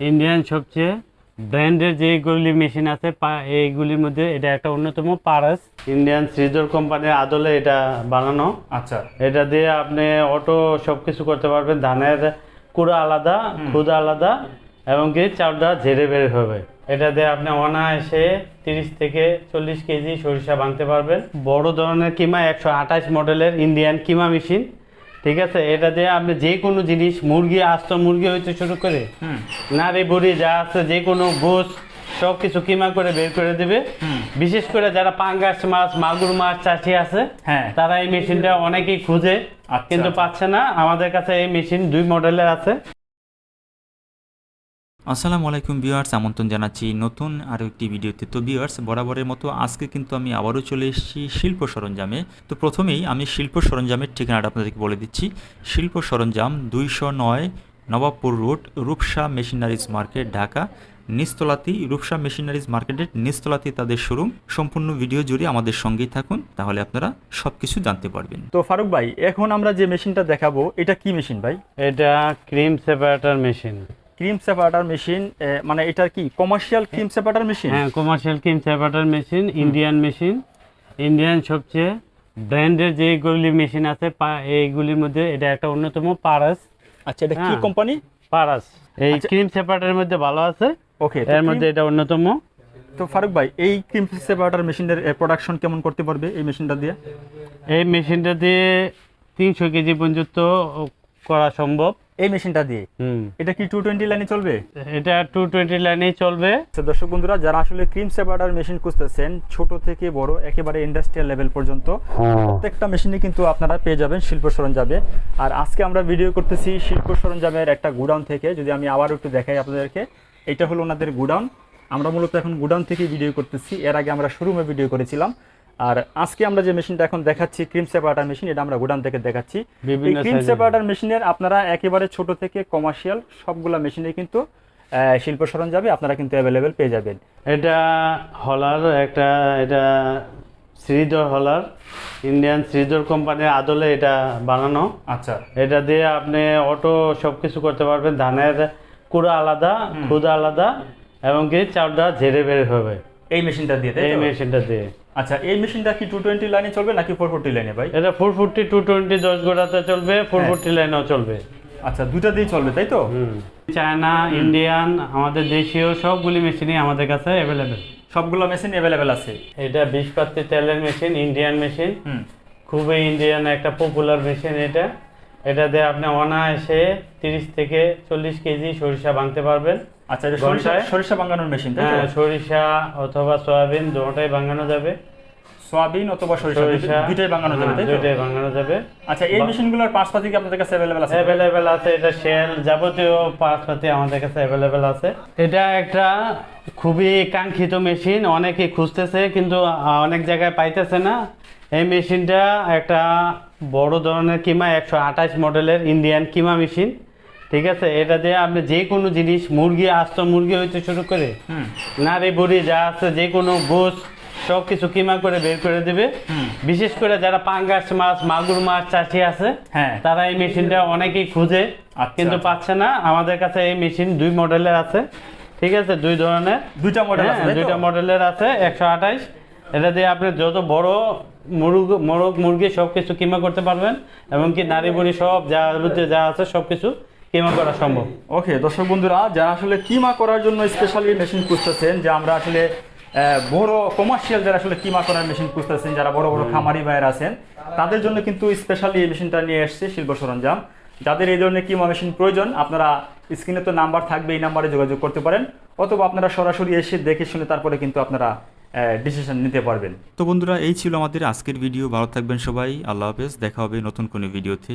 Indian সবচেয়ে ব্র্যান্ডের যেগুলি মেশিন আছে এইগুলির মধ্যে এটা একটা অন্যতম পারাস ইন্ডিয়ান শ্রীধর কোম্পানির আদলে এটা বানানো। আচ্ছা। এটা দিয়ে আপনি অটো সব কিছু করতে পারবেন ধানের কুড়া আলাদা খুদা আলাদা এবং কি চাউলটা ঝেড়ে বের হবে। এটা দিয়ে আপনি অনায়াসে তিরিশ থেকে চল্লিশ কেজি সরিষা ভাঙতে পারবেন। বড় ধরনের কিমা একশো আঠাশ মডেলের ইন্ডিয়ান কিমা মেশিন ঠিক আছে? এটা দিয়ে আপনি যে কোনো জিনিস মুরগি আস্ত মুরগি হইতে শুরু করে নারী বুড়ি যা আছে যে কোনো গোস সব কিছু কিমা করে বের করে দেবে। বিশেষ করে যারা পাঙ্গাস মাছ মাগুর মাছ চাষি আছে হ্যাঁ। তারা এই মেশিনটা অনেকেই খুঁজে আচ্ছা, কিন্তু। পাচ্ছে না। আমাদের কাছে এই মেশিন দুই মডেলের আছে। আসসালামু আলাইকুম ভিউয়ার্স আমন্ত্রণ জানাচ্ছি নতুন আরও একটি ভিডিওতে। তো ভিউয়ার্স বরাবরের মতো আজকে কিন্তু আমি আবারও চলে এসেছি শিল্প সরঞ্জামে। তো প্রথমেই আমি শিল্প সরঞ্জামের ঠিকানাটা আপনাদেরকে বলে দিচ্ছি। শিল্প সরঞ্জাম দুইশো নয় Nawabpur road Rupsha machineries market Dhaka. নিস্তলাতি Rupsha machineries মার্কেটের নিস্তলাতি তাদের শোরুম। সম্পূর্ণ ভিডিও জুড়ে আমাদের সঙ্গেই থাকুন তাহলে আপনারা সব কিছু জানতে পারবেন। তো ফারুক ভাই এখন আমরা যে মেশিনটা দেখাবো এটা কি মেশিন ভাই? এটা cream separator machine. Cream separator machine মানে এটা কি কমার্শিয়াল ক্রিম সেপারেটার মেশিন? হ্যাঁ commercial cream separator machine Indian machine. Indian সবচেয়ে ব্র্যান্ডের যেগুলি মেশিন আছে এইগুলির মধ্যে এটা একটা অন্যতম পারাস আচ্ছা এটা কি হ্যাঁ। কোম্পানি পারাস এই আচ্ছা। ক্রিম সেপারেটরের মধ্যে ভালো আছে। ওকে এর মধ্যে এটা অন্যতম। তো ফারুক ভাই এই ক্রিম সেপারেটার মেশিনের প্রোডাকশন কেমন করতে পারবে এই মেশিনটা দিয়ে? এই মেশিনটা দিয়ে তিনশো কেজি পর্যন্ত করা সম্ভব। এই মেশিনটা দিয়ে। এটা কি টু টোয়েন্টি লাইনে চলবে? এটা টু টোয়েন্টি লাইনেই চলবে। দর্শক বন্ধুরা যারা আসলে ক্রিম সেপারেটার মেশিন খুঁজতেছেন ছোট থেকে বড় একেবারে ইন্ডাস্ট্রিয়াল লেভেল পর্যন্ত প্রত্যেকটা মেশিনে কিন্তু আপনারা পেয়ে যাবেন শিল্প সরঞ্জামে। আর আজকে আমরা ভিডিও করতেছি শিল্প সরঞ্জামের একটা গুডাউন থেকে। যদি আমি আবার একটু দেখাই আপনাদেরকে এটা হলো ওনাদের গুডাউন আমরা মূলত এখন গুডাউন থেকে ভিডিও করতেছি। এর আগে আমরা শোরুমে ভিডিও করেছিলাম। আর আজকে আমরা যে মেশিনটা এখন দেখাচ্ছি ক্রিম সেপারেটার মেশিন এটা আমরা গুডাউন থেকে দেখাচ্ছি। এই ক্রিম। সেপারেটার মেশিনের আপনারা একেবারে ছোট থেকে কমার্শিয়াল সবগুলা মেশিনে কিন্তু শিল্প সরঞ্জামে আপনারা কিন্তু অ্যাভেলেবেল পেয়ে যাবেন। এটা হলার একটা এটা শ্রীধর হলার ইন্ডিয়ান শ্রীধর কোম্পানির আদলে এটা বানানো। আচ্ছা। এটা দিয়ে আপনি অটো সব কিছু করতে পারবেন ধানের কুড়া আলাদা খুদা আলাদা এবং কি চাউলটা ঝেড়ে বের হবে। এই মেশিনটা দিয়ে এই মেশিনটা দিয়ে। আচ্ছা এই মেশিনটা কি টু টোয়েন্টি লাইনে চলবে নাকি ফোর ফোরটি লাইনে ভাই? এটা ফোর ফোরটি টু টোয়েন্টি দশ গোড়াতে চলবে ফোর ফোরটি লাইনেও চলবে। আচ্ছা দুটা দিয়ে চলবে তাই তো? হুম। চায়না ইন্ডিয়ান আমাদের দেশীয় সবগুলি মেশিনই আমাদের কাছে অ্যাভেলেবেল সবগুলো মেশিন অ্যাভেলেবেল আছে। এটা বিশ পাত্রি তেলের মেশিন ইন্ডিয়ান মেশিন হুম। খুবই ইন্ডিয়ান একটা পপুলার মেশিন এটা। এটা দিয়ে আপনি অনায়াসে তিরিশ থেকে চল্লিশ কেজি সরিষা ভাঙতে পারবেন। আচ্ছা এটা সরিষা সরিষা বাঙ্গানোর মেশিন তাই হ্যাঁ সরিষা অথবা সয়াবিন দুটোটাই ভাঙানো যাবে। সোয়াবিন অথবা সরিষা দুইটাই বাঙ্গানো যাবে তাই তো? দুইটাই ভাঙানো যাবে। আচ্ছা এই মেশিনগুলোর পার্টসপাতি কি আপনাদের কাছে অ্যাভেলেবেল আছে? অ্যাভেলেবেল আছে এটা শেল যাবতীয় পার্টসপাতি আমাদের কাছে অ্যাভেলেবেল আছে। এটা একটা খুবই কাঙ্ক্ষিত মেশিন অনেকে খুঁজতেছে কিন্তু অনেক জায়গায় পাইতেছে না। এই মেশিনটা একটা বড় ধরনের কিমা একশো আঠাশ মডেলের ইন্ডিয়ান কিমা মেশিন ঠিক আছে? এটা দিয়ে আপনি যে কোনো জিনিস মুরগি আস্ত মুরগি হইতে শুরু করে নারী বুড়ি যা আছে যে কোনো গোস সব কিছু কিমা করে বের করে দেবে। বিশেষ করে যারা পাঙ্গাস মাছ মাগুর মাছ চাষি আছে হ্যাঁ। তারা এই মেশিনটা অনেকেই খুঁজে আচ্ছা, কিন্তু। পাচ্ছে না। আমাদের কাছে এই মেশিন দুই মডেলের আছে ঠিক আছে? দুই ধরনের। দুইটা মডেল আছে হ্যাঁ? দুইটা মডেলের আছে একশো আঠাইশ এটা দিয়ে আপনি যত বড় মুরগ মোরগ মুরগি সব কিছু কিমা করতে পারবেন এবং কি নারী বুড়ি সব যা যা আছে সব কিছু কিমা করা সম্ভব? ওকে দর্শক বন্ধুরা যারা আসলে কিমা করার জন্য স্পেশালি মেশিন খুঁজতেছেন যে আমরা আসলে আহ, বড় কমার্শিয়াল যারা আসলে কিমা করার মেশিন খুঁজতেছেন যারা বড় বড় খামারি ভাইয়ের আছেন তাদের জন্য কিন্তু স্পেশালি এই মেশিনটা নিয়ে এসছে শিল্প সরঞ্জাম। যাদের এই ধরনের কিমা মেশিন প্রয়োজন আপনারা স্ক্রিনে তো নাম্বার থাকবে এই নাম্বারে যোগাযোগ করতে পারেন অথবা আপনারা সরাসরি এসে দেখে শুনে তারপরে কিন্তু আপনারা ডিসিশন নিতে পারবেন। তো বন্ধুরা এই ছিল আমাদের আজকের ভিডিও ভালো থাকবেন সবাই। আল্লাহ হাফেজ। দেখা হবে নতুন কোনো ভিডিওতে